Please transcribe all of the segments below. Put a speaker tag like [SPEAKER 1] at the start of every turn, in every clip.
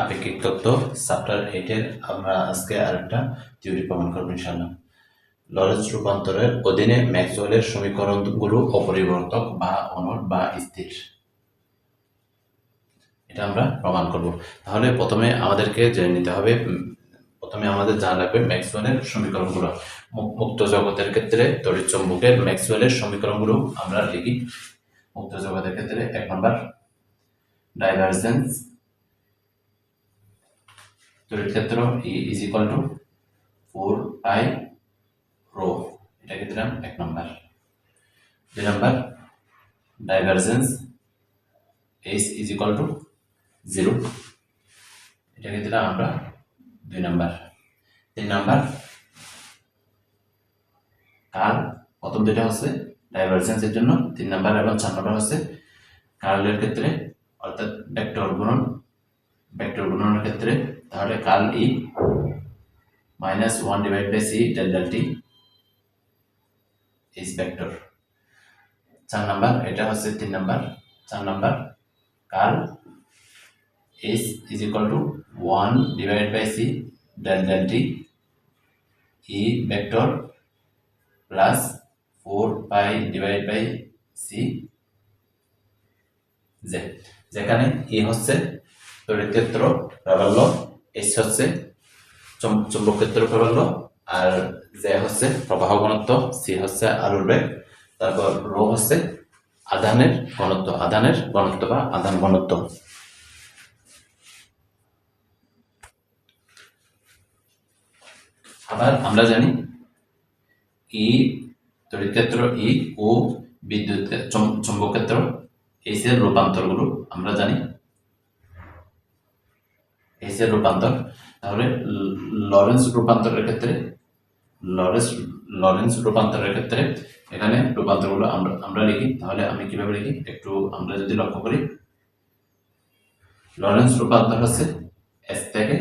[SPEAKER 1] আপেক্ষিক তত্ত্ব চ্যাপ্টার এইটের আমরা আজকে আরেকটা থিওরি প্রমাণ করব ইনশাআল্লাহ। লরেন্স রূপান্তরের অধীনে ম্যাক্সওয়েলের সমীকরণগুলো অপরিবর্তক বা অনর বা স্থির। এটা আমরা প্রমাণ করব। তাহলে প্রথমে আমাদেরকে জেনে নিতে হবে প্রথমে আমাদের জানা লাগবে ম্যাক্সওয়েলের সমীকরণগুলো মুক্ত জগতের ক্ষেত্রে তড়িৎ চুম্বকের ম্যাক্সওয়েলের সমীকরণগুলো আমরা লিখি। মুক্ত জগতের ক্ষেত্রে এক নম্বর, ডাইভারজেন্স তড়িৎ ক্ষেত্র E is equal to four pi rho এটাকে দিলাম এক নম্বর। দুই নম্বর divergence H is equal to zero এটাকে দিলাম আমরা দুই নাম্বার। তিন নাম্বার কার্ল প্রথম দুইটা হচ্ছে ডাইভারজেন্সের জন্য, তিন নাম্বার এবং চার নাম্বার হচ্ছে কার্লের ক্ষেত্রে, অর্থাৎ ভেক্টর গুণন ভেক্টর গুণনের ক্ষেত্রে তাহলে curl E minus one divide by C del del T is vector চার নাম্বার এটা হচ্ছে তিন নাম্বার চার number curl is is equal to 1 divided by c, del del t e vector plus 4 pi divided by c, z যেখানে ই হচ্ছে তড়িৎ ক্ষেত্র প্রাবল্য h হচ্ছে চুম- চুম্বক ক্ষেত্র প্রাবল্য আর z হচ্ছে প্রবাহ ঘনত্ব, c হচ্ছে আলোর বেগ, তারপর রো হচ্ছে আধানের ঘনত্ব আধানের ঘনত্ব বা আধান ঘনত্ব। আবার আমরা জানি ই তড়িৎ ক্ষেত্র ই ও বিদ্যুৎ চুম্বক ক্ষেত্র এর রূপান্তরগুলো আমরা জানি। এর রূপান্তর। তাহলে লরেন্স রূপান্তরের ক্ষেত্রে লরেন্স লরেন্স রূপান্তরের ক্ষেত্রে এখানে রূপান্তরগুলো আমরা আমরা লিখি। তাহলে আমি কীভাবে লিখি? একটু আমরা যদি লক্ষ্য করি লরেন্স রূপান্তর হচ্ছে এস থেকে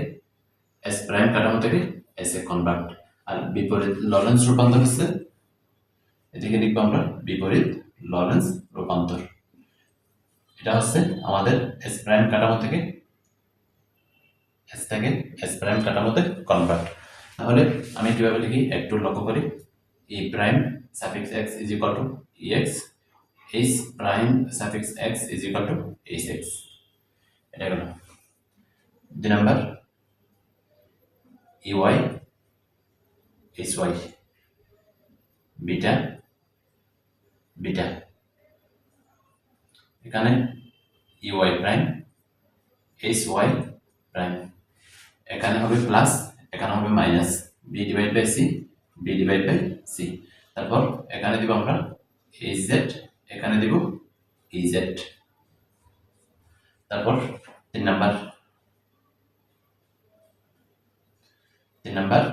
[SPEAKER 1] এস প্রাইম কাঠামো থেকে এস এ কনভার্ট আর বিপরীত লরেন্স রূপান্তর হচ্ছে, এদিকে লিখব আমরা, বিপরীত লরেন্স রূপান্তর। এটা হচ্ছে আমাদের এস প্রাইম কাঠামো থেকে এস থেকে এস প্রাইম কাঠামোতে কনভার্ট তাহলে আমি কীভাবে লিখি? একটু লক্ষ্য করি। E prime suffix X is equal to E X H prime suffix X is equal to H X এটা গেল। দুই number. E Y H Y beta beta. এখানে E Y prime H Y prime এখানে হবে plus এখানে হবে minus B divide by C B divide by C তারপর এখানে দিব আমরা এইচ জেড এখানে দিব ই জেড তারপর তিন নাম্বার। তিন number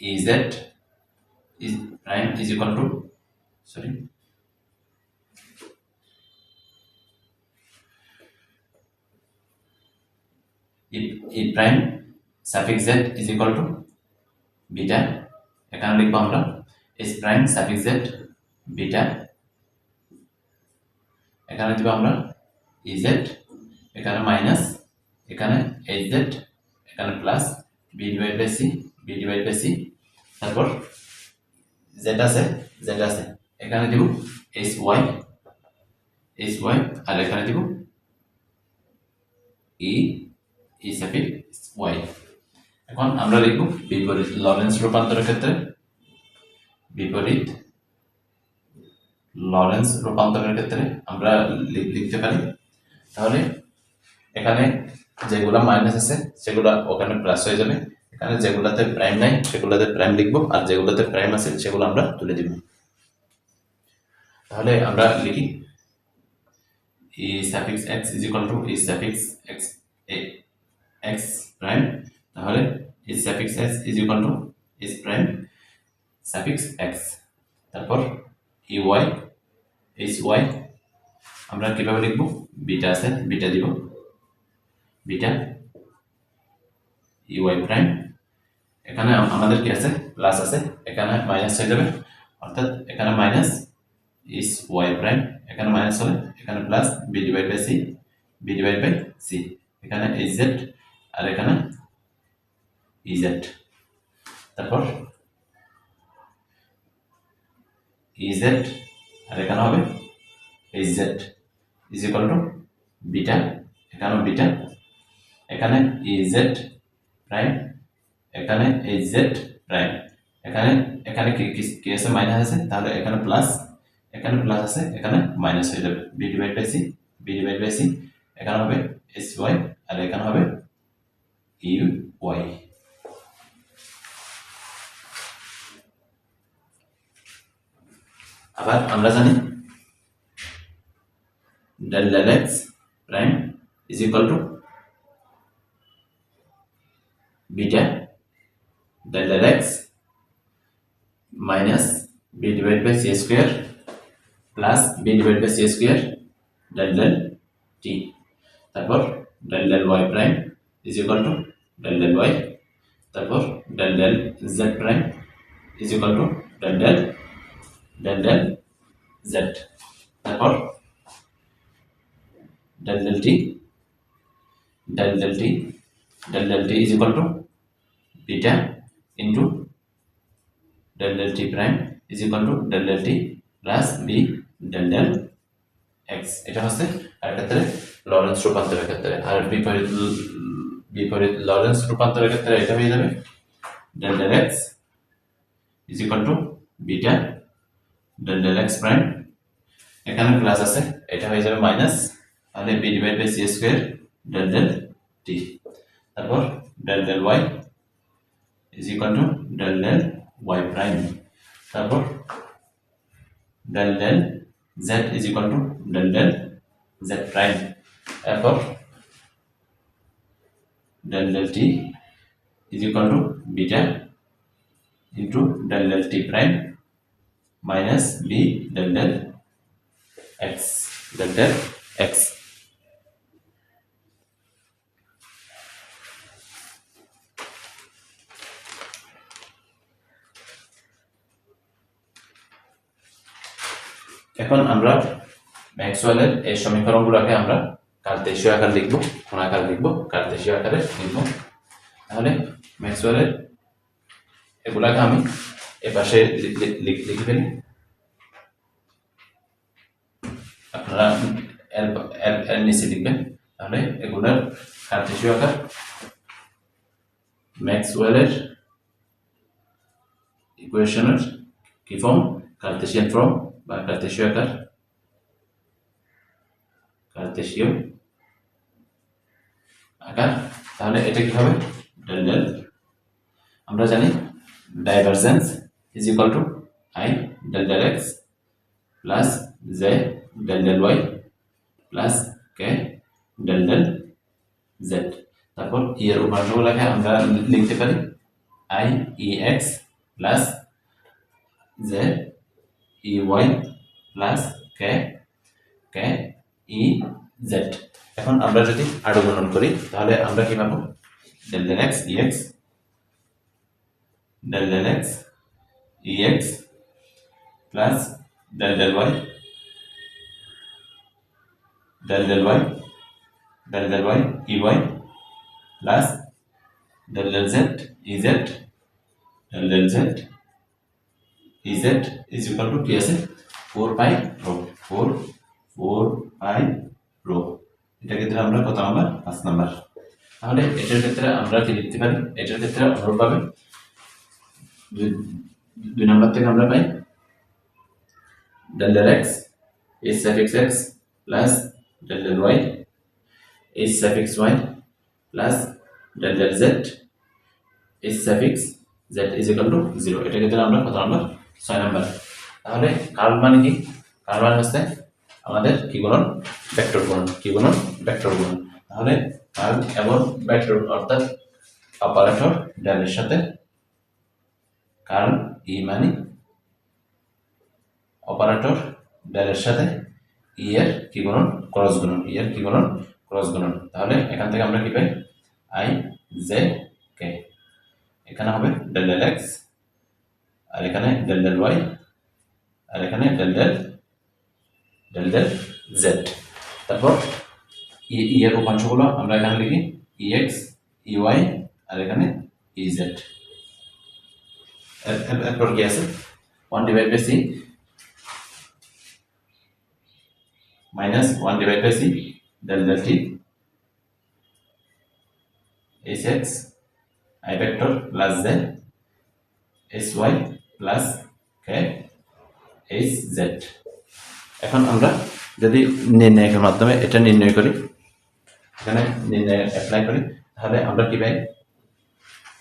[SPEAKER 1] ez is prime is equal to sorry if e prime suffix z is equal to beta, এখানে লিখব আমরা s prime suffix z beta, এখানে দিব আমরা ez, এখানে মাইনাস এখানে hz, এখানে plus b divide by C b divide by C তারপর z আছে z আছে, এখানে দিব এস ওয়াই আর এখানে দিব ই ই সাফিক্স ওয়াই এখন আমরা লিখব বিপরীত লরেন্স রূপান্তরের ক্ষেত্রে। বিপরীত লরেন্স রূপান্তরের ক্ষেত্রে আমরা লিখতে পারি। তাহলে এখানে যেগুলা মাইনাস আছে, সেগুলা ওখানে প্লাস হয়ে যাবে। এখানে যেগুলাতে প্রাইম নাই, সেগুলাতে প্রাইম লিখব। আর যেগুলাতে প্রাইম আছে, সেগুলো আমরা তুলে দিব। তাহলে আমরা লিখি E suffix X is equal to E suffix X X prime তাহলে E suffix X is equal to is prime suffix X তারপর ই ওয়াই এইচ ওয়াই আমরা কীভাবে লিখব? বিটা আছে, বিটা দিব। বিটা ইউআই প্রাইম এখানে আমাদের কি আছে? প্লাস আছে, এখানে মাইনাস হয়ে যাবে। অর্থাৎ এখানে মাইনাস ইস ওয়াই প্রাইম এখানে মাইনাস হবে এখানে plus B divide by C B divide by C এখানে এই জেড আর এখানে ইজেড তারপর ইজেড আর এখানে হবে এই Z is equal to beta এখানেও বিটা এখানে ইজেড প্রাইম এখানে এই জেড প্রাইম এখানে এখানে কি আছে? মাইনাস আছে। তাহলে এখানে প্লাস এখানে প্লাস আছে, এখানে মাইনাস হয়ে যাবে। B divide by C B divide by C এখানে হবে এস ওয়াই আর এখানে হবে ইউ ওয়াই আবার আমরা জানি x prime is equal to beta del del x minus b divided by c square plus b divided by c square del del t তারপর del del y prime is equal to del del y তারপর del del z prime is equal to del del del del z তারপর del del t del del t del del t is equal to beta into del del t prime is equal to del del t plus b del del x এটা হচ্ছে আর ক্ষেত্রে Lawrence রূপান্তরের ক্ষেত্রে আর বিপরীত বিপরীত Lawrence রূপান্তরের ক্ষেত্রে এটা হয়ে যাবে x is equal to beta del del x prime এখানে প্লাস আছে, এটা হয়ে যাবে মাইনাস তাহলে B divide by C square del del T তারপর del del Y is equal to del del Y prime তারপর del del Z is equal to del del Z prime তারপর del del T is equal to beta into del del T prime minus B del del x, del del x. এখন আমরা ম্যাক্সওয়েলের এই সমীকরণগুলোকে আমরা কার্তেশীয় আকার লিখব? কোন আকার লিখব? কার্তেশীয় আকারে লিখব? তাহলে ম্যাক্সওয়েলের এগুলাকে আমি এপাশে লিখে ফেলি। আপনারা এর নিচে লিখবেন। তাহলে এগুলোর কার্তেশীয় আকার? ম্যাক্সওয়েলের ইকুয়েশনের কি ফর্ম কার্তেশিয়ান ফর্ম বা কার্তেশীয় আকার? কার্তেশীয় আকার, তাহলে এটা কি হবে? ডেল ডেল আমরা জানি divergence is equal to I del del X plus J del del Y plus K del del Z তারপর ই এর উপাংশগুলোকে আমরা লিখতে পারি I E X plus J E Y plus K K E Z এখন আমরা যদি আরও গণন করি তাহলে আমরা কি পাবো del del X E X ex plus del del y del del y del del y ey plus del del z ez del del z ez is equal to কি আছে 4 পাই রো 4 4 পাই এটা ক্ষেত্রে আমরা কত number? পাঁচ number. তাহলে এটার ক্ষেত্রে আমরা কি লিখতে পারি? এটার ক্ষেত্রে অনুরূপভাবে দুই দুই নম্বর থেকে আমরা পাই is suffix x plus del del y is suffix y plus del del z is suffix z is equal to 0 এটা ক্ষেত্রে আমরা কত নম্বর? ছয় নম্বর। তাহলে কার্ল মানে কি? কার্ল মানে হচ্ছে আমাদের কি গুণন ভেক্টর গুণন কি গুণন ভেক্টর গুণন তাহলে কার্ল এবং ভেক্টর অর্থাৎ অপারেটর ডেলের সাথে। কারণ ই মানে অপারেটর ডেলের সাথে ই এর কি গুণন? ক্রস গুণন। ই এর কি গুণন? ক্রস গুণন। তাহলে এখান থেকে আমরা কি পাই? আই জে কে এখানে হবে ডেল ডেল এক্স আর এখানে ডেল ডেল ওয়াই আর এখানে del del del del Z তারপর ই ই এর উপাংশগুলো আমরা এখানে লিখি ই এক্স ই ওয়াই আর এখানে ই জেড এরপর কি আছে? One divide by C minus one divide by C del T H X I vector plus Z S Y plus K H Z এখন আমরা যদি নির্ণায়কের মাধ্যমে এটা নির্ণয় করি এখানে অ্যাপ্লাই করি। তাহলে আমরা কি পাই?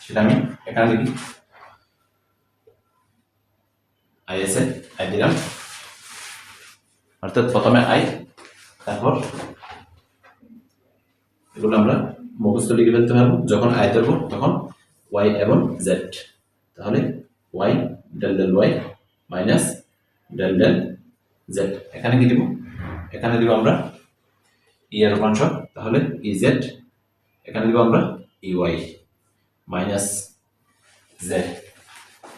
[SPEAKER 1] সেটা আমি এখানে লিখি। আইএসএ আই দিলাম। অর্থাৎ প্রথমে আই তারপর এগুলো আমরা মুখস্থ লিখে ফেলতে পারব। যখন আই দেবো তখন ওয়াই এবং জেড তাহলে Y del del Y minus del del Z এখানে কি দিব? এখানে দিব আমরা ই এর রূপাংশ তাহলে ই জেড এখানে দিব আমরা E Y minus Z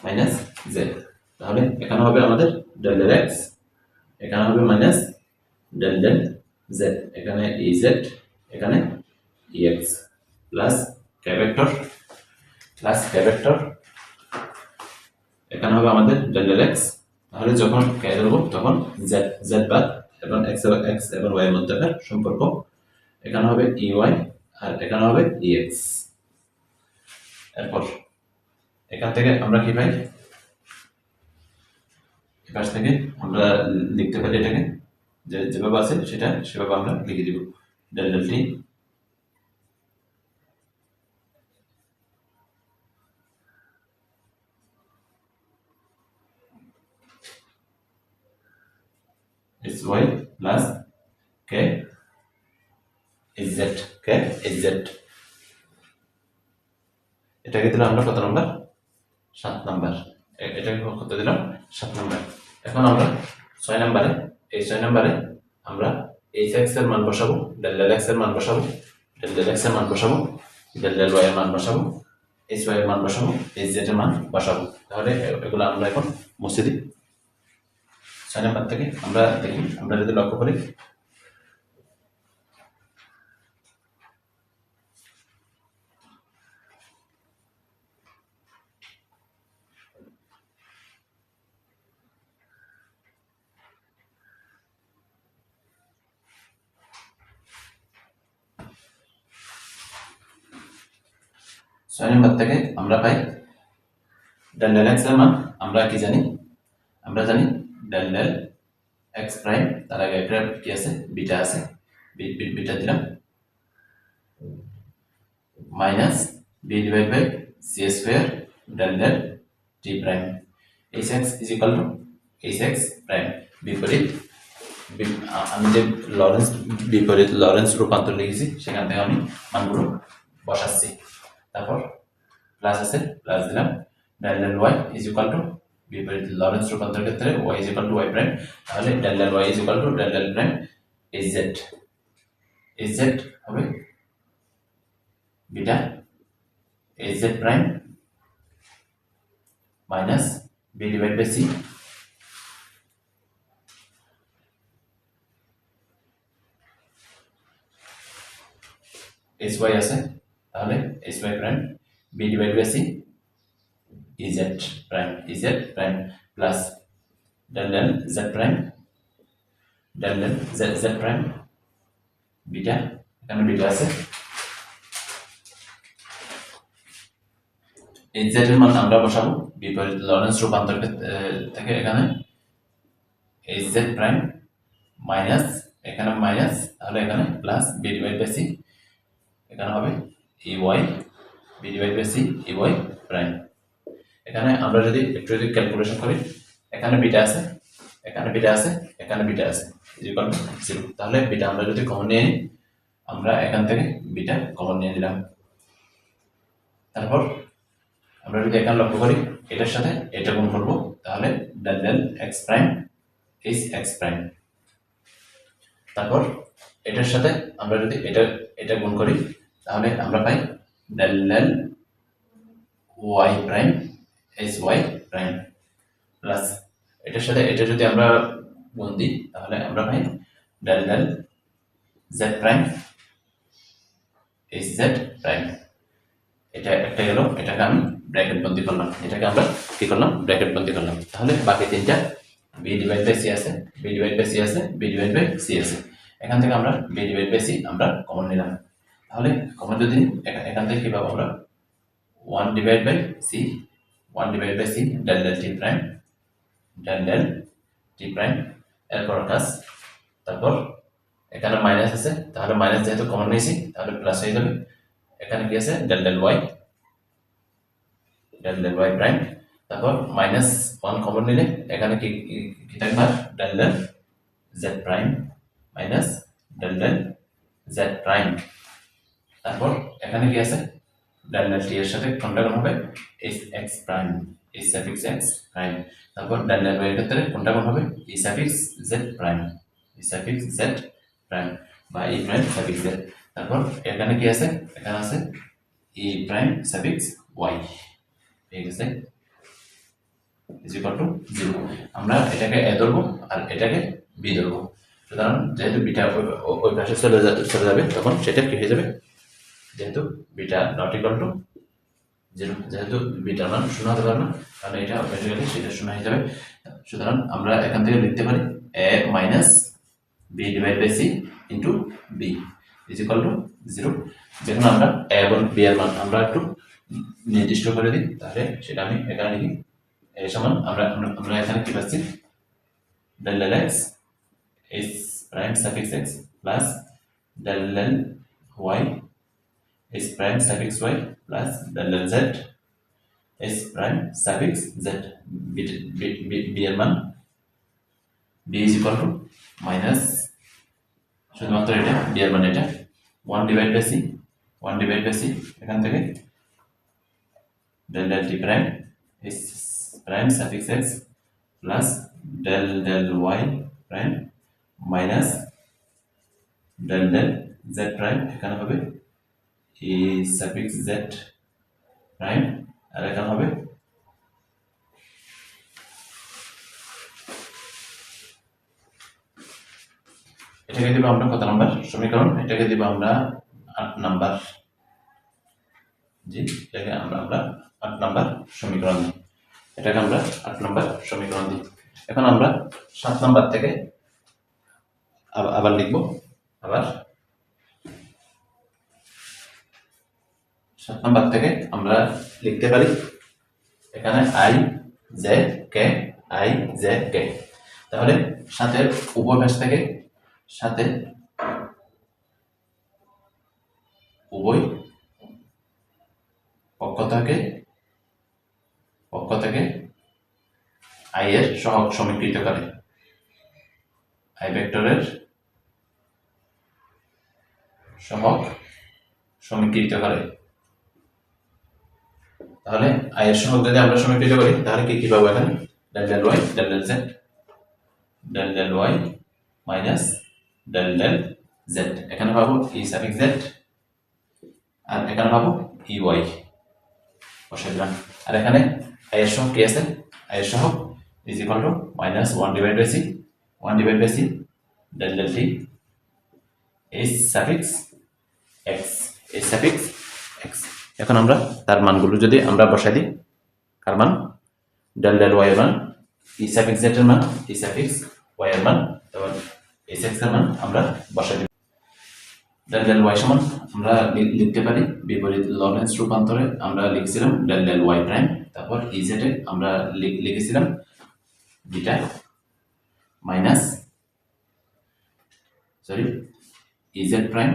[SPEAKER 1] minus Z তাহলে এখানে হবে আমাদের ডেল ডেল এক্স এখানে হবে মাইনাস ডেল ডেল জেড এখানে ই জেড এখানে E X plus K vector plus K vector এখানে হবে আমাদের ডেল ডেল এক্স তাহলে যখন কে দেবো তখন জেড জেড বাদ এবং এক্স এক্স এবং ওয়াই এর মধ্যে সম্পর্ক। এখানে হবে ই ওয়াই আর এখানে হবে ই এক্স এরপর, এখান থেকে আমরা কি পাই? এপাশ থেকে আমরা লিখতে পারি এটাকে। যে যেভাবে আছে সেটা সেভাবে আমরা লিখে দিব। Del del T is y plus k z k z. এটাকে দিলাম আমরা কত নাম্বার? সাত নাম্বার। এটাকে কত দিলাম? সাত নাম্বার। এখন আমরা ছয় নাম্বারে, এই ছয় নাম্বারে আমরা এইচ এক্সের মান বসাবো ডেল ডেল এক্সের মান বসাবো ডেল ডেল এক্সের মান বসাবো ডেল ডেল ওয়াই এর মান বসাবো এইচ ওয়াই এর মান বসাবো এইচ জেড এর মান বসাবো। তাহলে এগুলো আমরা এখন মুছে দিই। ছয় নাম্বার থেকে আমরা দেখি, আমরা যদি লক্ষ্য করি। ছয় নম্বর থেকে আমরা পাই। ডেল ডেল এক্সের মান আমরা কি জানি? আমরা জানি ডেল ডেল এক্স প্রাইম তার আগে একটা কি আছে? বিটা আছে। বিটা দিলাম। Minus B divide by C square del del T prime H X is equal to H X prime বিপরীত আমি যে লরেন্স বিপরীত লরেন্স রূপান্তর লিখেছি, সেখান থেকে আমি মানগুলো বসাচ্ছি। তারপর প্লাস আছে প্লাস দিলাম। Del del Y is equal to বিপরীত লরেন্স রূপান্তর ক্ষেত্রে টু ওয়াই প্রাইম তাহলে del del to del del prime H Z হবে beta Z prime minus B divide by H Y আছে, তাহলে Y prime B divide by C E Z prime E Z prime plus del del Z prime del del Z Z prime beta এখানে beta আছে এই Z এর মান আমরা বসাবো, বিপরীত লরেন্স রূপান্তর থেকে এখানে। এইচ জেড প্রাইম মাইনাস এখানে মাইনাস তাহলে এখানে plus B divide by C এখানে হবে E Y B divide by C E Y prime এখানে আমরা যদি একটু যদি ক্যালকুলেশন করি, এখানে বিটা আছে, এখানে বিটা আছে, এখানে বিটা আছে ইকুয়াল জিরো তাহলে বিটা আমরা যদি কমন নিয়ে আমরা এখান থেকে বিটা কমন নিয়ে নিলাম। তারপর আমরা যদি এখানে লক্ষ্য করি, এটার সাথে এটা গুণ করব, তাহলে del del X prime H X prime তারপর এটার সাথে আমরা যদি এটা এটা গুণ করি, তাহলে আমরা পাই del del Y prime H Y prime plus এটার সাথে, এটা যদি আমরা গুণ দিই, তাহলে আমরা পাই del del Z prime H Z prime এটা একটা গেল, এটাকে আমি ব্র্যাকেট বন্দি করলাম। এটাকে আমরা কি করলাম? ব্র্যাকেট বন্দি করলাম। তাহলে বাকি তিনটা বি ডিভাইড বাই সি আছে বি ডিভাইড বাই সি আছে বি ডিভাইড বাই সি আছে। এখান থেকে আমরা বি ডিভাইড বাই সি আমরা কমন নিলাম। তাহলে কমন যদি এখান থেকে কি পাবো আমরা? One divide by C one divide by C del del T prime del del T prime এরপর কাজ তারপর এখানে মাইনাস আছে, তাহলে মাইনাস যেহেতু কমন নিয়েছি তাহলে প্লাস হয়ে যাবে এখানে কি আছে? Del del Y del del Y prime তারপর মাইনাস ওয়ান কমন নিলে এখানে কি, কি- থাকবে? Del del Z prime minus del del Z prime তারপর এখানে কি আছে? ডেল ডেল টি এর সাথে কোনটা কোন হবে এস এক্স প্রাইম এই সাফিক্স এক্স প্রাইম তারপর ডেল ডেল ওয়াই এর ক্ষেত্রে কোনটা কোন হবে এই সাফিক্স জেড প্রাইম এই সাফিক্স জেড প্রাইম বা ই প্রাইম সাফিক্স জেড তারপর এখানে কি আছে? এখানে আছে ই প্রাইম সাফিক্স ওয়াই ঠিক আছে ইজ ইকুয়াল টু জিরো আমরা এটাকে এ ধরবো আর এটাকে বি ধরবো। সুতরাং যেহেতু বিটা ওই- পাশে চলে চলে যাবে, তখন সেটা কি হয়ে যাবে? যেহেতু beta not equal to zero যেহেতু বিটার মান শূন্য হতে পারে না কারণ এটা অটোমেটিক্যালি সেটা শূন্য হয়ে যাবে। সুতরাং আমরা এখান থেকে লিখতে পারি A minus B divide by C into B is equal to zero যেখানে আমরা এ এবং বি এর মান আমরা একটু নির্দিষ্ট করে দিই, তাহলে সেটা আমি এখানে লিখি। এ সমান, আমরা আমরা এখানে কি পাচ্ছি? Del S prime suffix X plus del del Y S prime suffix Y plus del del Z S prime suffix Z B এর মান B is equal to minus শুধুমাত্র এটা বি এর মান এটা। One divide by C one divide by C এখান থেকে। Del del t prime is prime suffix x plus del del y prime minus del del z prime, এখানে হবে e suffix z prime আর এখানে হবে? এটাকে দিব আমরা কত নাম্বার? সমীকরণ? এটাকে দিব আমরা আট নাম্বার। জি, এটাকে আমরা আমরা আট নাম্বার সমীকরণ দিই। এটাকে আমরা আট নাম্বার সমীকরণ দিই। এখন আমরা সাত নাম্বার থেকে আব- আবার লিখব। আবার সাত নাম্বার থেকে আমরা লিখতে পারি। এখানে I, J, K, I, J, K. তাহলে সাতের উপর থেকে সাথে উভয় পক্ষ থেকে পক্ষ থেকে আই এর সহগ সমীকৃত করে। আই ভেক্টরের সহগ সমীকৃত করে। তাহলে আই এর সহগ যদি আমরা সমীকৃত করি তাহলে কি কি পাবো এখানে? Del del Y del del Z del del Y minus del del Z এখানে পাবো ই সাফিক্স জেড আর এখানে পাবো ই ওয়াই বসাই দিলাম আর এখানে আয়ের সহগ কি আছে? আয়ের সহগ is equal to minus one divide by C one divide by C del del T H suffix X H suffix X এখন আমরা তার মানগুলো যদি আমরা বসাই দিই, কার মান? ডেল ডেল ওয়াই মান ই সাফিক্স জেড এর মান ই সাফিক্স ওয়াই এর মান, তারপর এইচ এক্সের মান আমরা বসাই দিই। ডেল ডেল ওয়াই সমান, আমরা লিখতে পারি, বিপরীত লরেন্স রূপান্তরে আমরা লিখছিলাম ডেল ডেল ওয়াই প্রাইম তারপর ইজেডে আমরা লি- লিখেছিলাম beta minus sorry E Z prime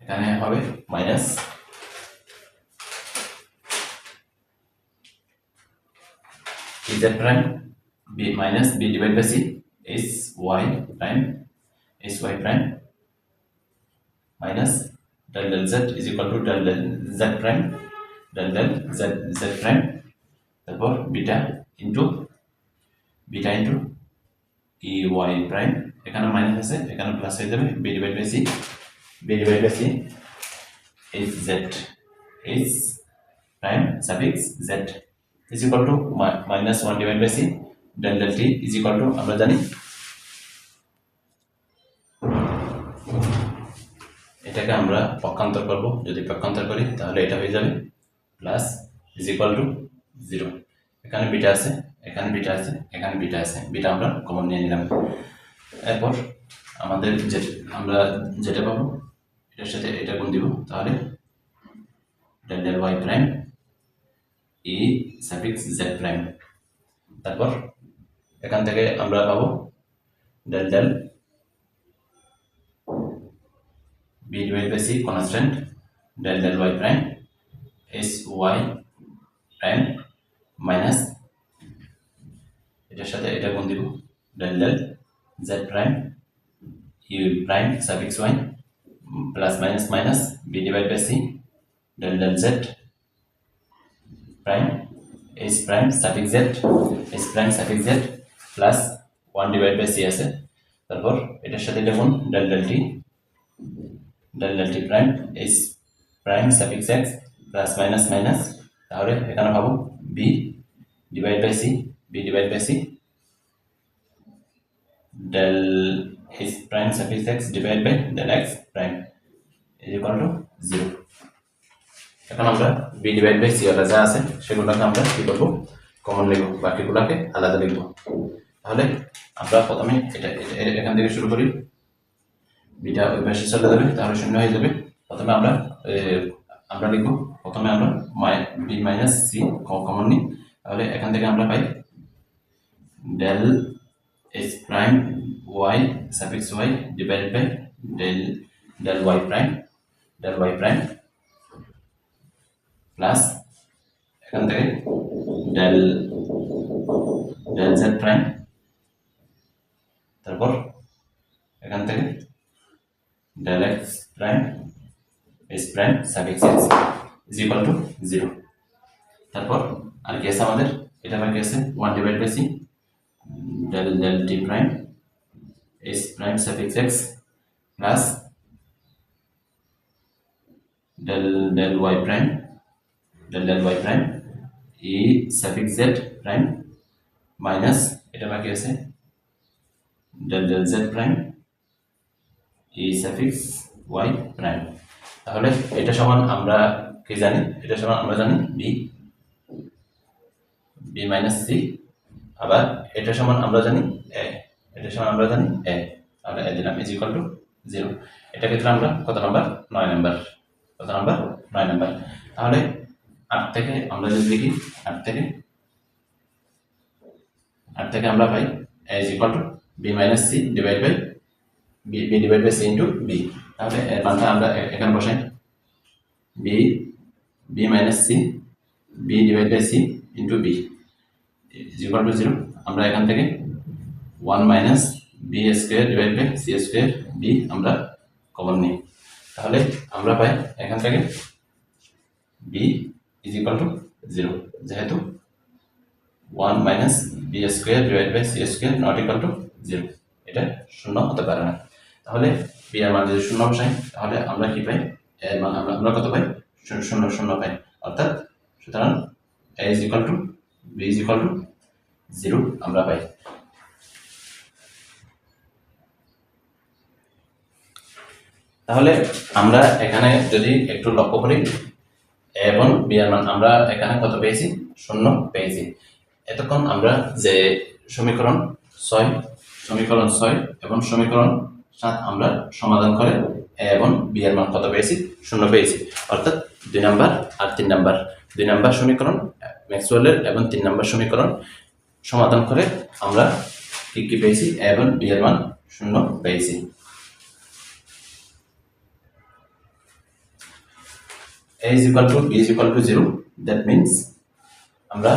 [SPEAKER 1] এখানে হবে minus E Z prime B minus B divide by C S Y prime S Y prime minus del del z is equal to del del z prime, del del z z prime. তারপর beta into beta into E Y prime এখানে minus আছে, এখানে plus হয়ে যাবে B divide by C B divide by C H Z H prime suffix Z is equal to minus one divide by C del del T is equal to আমরা জানি এটা এটাকে আমরা পক্ষান্তর করব। যদি পক্ষান্তর করি, তাহলে এটা হয়ে যাবে plus is equal to zero এখানে বিটা আছে, এখানে বিটা আছে, এখানে বিটা আছে। বিটা আমরা কমন নিয়ে নিলাম। এরপর আমাদের যে, আমরা যেটা পাবো, এটার সাথে এটা গুণ দিব। তাহলে del del Y prime E suffix Z prime তারপর এখান থেকে আমরা পাবো del del B divide by C constant del del Y prime S Y prime minus এটার সাথে এটা গুণ দিব del del Z prime U prime suffix Y plus minus minus B divide by C del del Z H prime suffix Z H prime suffix Z plus one divide by C আছে তারপর এটার সাথে দেখুন del del T del del T prime H prime suffix X plus minus minus তাহলে এখানে পাবো B divide by C B divide by C del h prime suffix x divided by del x prime is equal to 0 এখন আমরা B divide by ওটা যা আছে, সেগুলোকে আমরা কি করব? কমন লিখব বাকিগুলোকে আলাদা লিখব। তাহলে আমরা প্রথমে এটা এখান থেকে শুরু করি। বিটা ওই পাশে চলে যাবে, তাহলে শূন্য হয়ে যাবে। প্রথমে আমরা আমরা লিখব, প্রথমে আমরা বি মাইনাস সি কমন নিই। তাহলে এখান থেকে আমরা পাই del h prime y suffix y divided by del del Y prime del Y prime plus এখান থেকে del del z prime তারপর এখান থেকে del x prime h prime suffix x is equal to 0 তারপর আর কি আছে আমাদের এটা আবার কি আছে 1 divide by c del del t prime s prime suffix x plus del del y prime del del y prime e suffix z prime minus এটা বাকি আছে del del z prime e suffix y prime. তাহলে এটা সমান আমরা কি জানি এটা সমান আমরা জানি b. b মাইনাস সি আবার এটা সমান আমরা জানি এ এটা সমান আমরা জানি এ আমরা এ দিলাম ইজ ইকুয়াল টু জিরো এটা ক্ষেত্রে আমরা কত নাম্বার নয় নাম্বার কত নাম্বার নয় নাম্বার তাহলে আট থেকে আমরা যদি লিখি আট থেকে আট থেকে আমরা পাই A is equal to B minus C divide by B B divide by C into B তাহলে এর মানটা আমরা এখানে বসাই। B B minus C B divide by C into B is equal to 0 আমরা এখান থেকে 1 minus B square divide by C square B আমরা কমন নিই। তাহলে আমরা পাই এখান থেকে B is equal to zero যেহেতু one minus B square divide by C square not equal to zero এটা শূন্য হতে পারে না। তাহলে বি এর মান যদি শূন্য বসাই, তাহলে আমরা কি পাই? এর মান আমরা আমরা কত পাই? শূন্য শূন্য পাই। অর্থাৎ সুতরাং A is equal to B is equal to zero আমরা পাই। তাহলে আমরা এখানে যদি একটু লক্ষ্য করি এবং বি এর মান আমরা এখানে কত পেয়েছি? শূন্য পেয়েছি। এতক্ষণ আমরা যে সমীকরণ ছয় সমীকরণ ছয় এবং সমীকরণ সাত আমরা সমাধান করে এ এবং বি এর মান কত পেয়েছি? শূন্য পেয়েছি। অর্থাৎ দুই নাম্বার আর তিন নাম্বার। দুই নাম্বার সমীকরণ, ম্যাক্সওয়েলের এবং তিন নাম্বার সমীকরণ সমাধান করে আমরা কি কি পেয়েছি? এবং বি এর মান শূন্য পেয়েছি। is equal to b is equal to 0 that means আমরা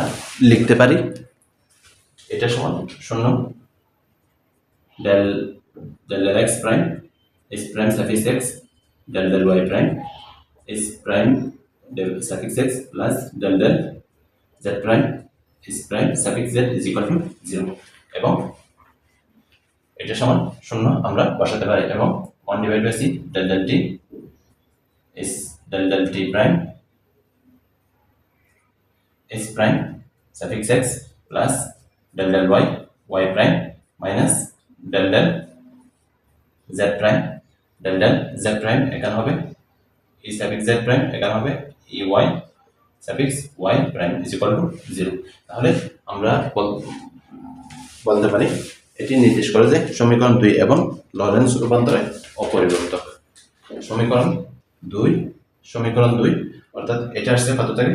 [SPEAKER 1] লিখতে পারি এটা সমান শূন্য। ডেল ডেল এর X prime X prime suffix X del del Y prime X prime del suffix X plus del del Z prime X prime suffix Z is equal to zero এবং এটা সমান শূন্য আমরা বসাতে পারি। এবং one divide by C del del T X del del t prime. S prime, suffix x, plus del del y y prime, minus del del z prime del del Z prime এখানে হবে E suffix Z prime এখানে হবে E Y suffix Y prime is equal to zero তাহলে আমরা বল- বলতে পারি, এটি নির্দেশ করে যে সমীকরণ দুই এবং লরেন্স রূপান্তরে অপরিবর্তক। সমীকরণ দুই সমীকরণ দুই, অর্থাৎ এটা আসছে কত থেকে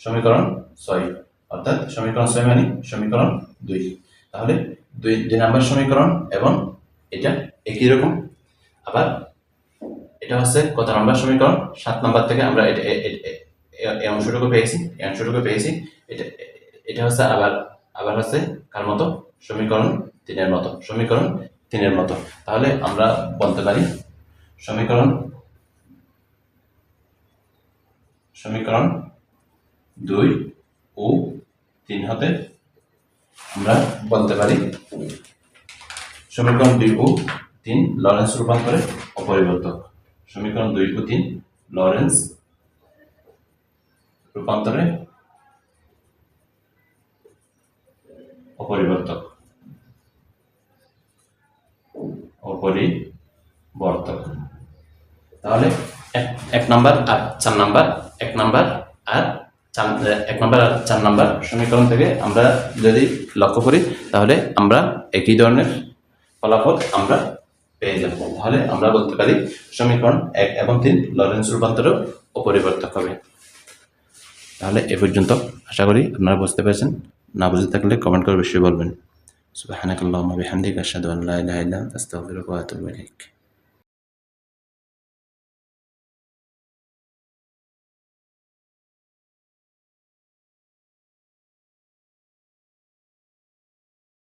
[SPEAKER 1] সমীকরণ ছয়, অর্থাৎ সমীকরণ ছয় মানে সমীকরণ দুই। তাহলে দুই দুই নাম্বার সমীকরণ এবং এটা একই রকম। আবার এটা হচ্ছে কত নাম্বার সমীকরণ? সাত নাম্বার থেকে আমরা এই অংশটুকু পেয়েছি এই অংশটুকু পেয়েছি। এটা এটা হচ্ছে আবার আবার হচ্ছে কার মতো? সমীকরণ তিনের মতো, সমীকরণ তিনের মতো। তাহলে আমরা বলতে পারি সমীকরণ সমীকরণ দুই ও তিন হতে আমরা বলতে পারি সমীকরণ দুই ও তিন লরেন্স রূপান্তরে অপরিবর্তক। সমীকরণ দুই ও তিন লরেন্স রূপান্তরে অপরিবর্তক। অপরিবর্তক। তাহলে এক নাম্বার আর চার নাম্বার, এক নাম্বার আর চার এক নাম্বার আর চার নাম্বার সমীকরণ থেকে আমরা যদি লক্ষ্য করি, তাহলে আমরা একই ধরনের ফলাফল আমরা পেয়ে যাব। তাহলে আমরা বলতে পারি, সমীকরণ এক এবং তিন লরেন্স রূপান্তরও অপরিবর্তক হবে। তাহলে এ পর্যন্ত আশা করি আপনারা বুঝতে পেরেছেন। না বুঝতে থাকলে কমেন্ট করে বেশি বলবেন। সুবহানাকাল্লাহুম্মা বিহামদিকা, আশহাদু আন লা ইলাহা ইল্লা আস্তাগফিরুকা ওয়া আতুবু ইলাইক।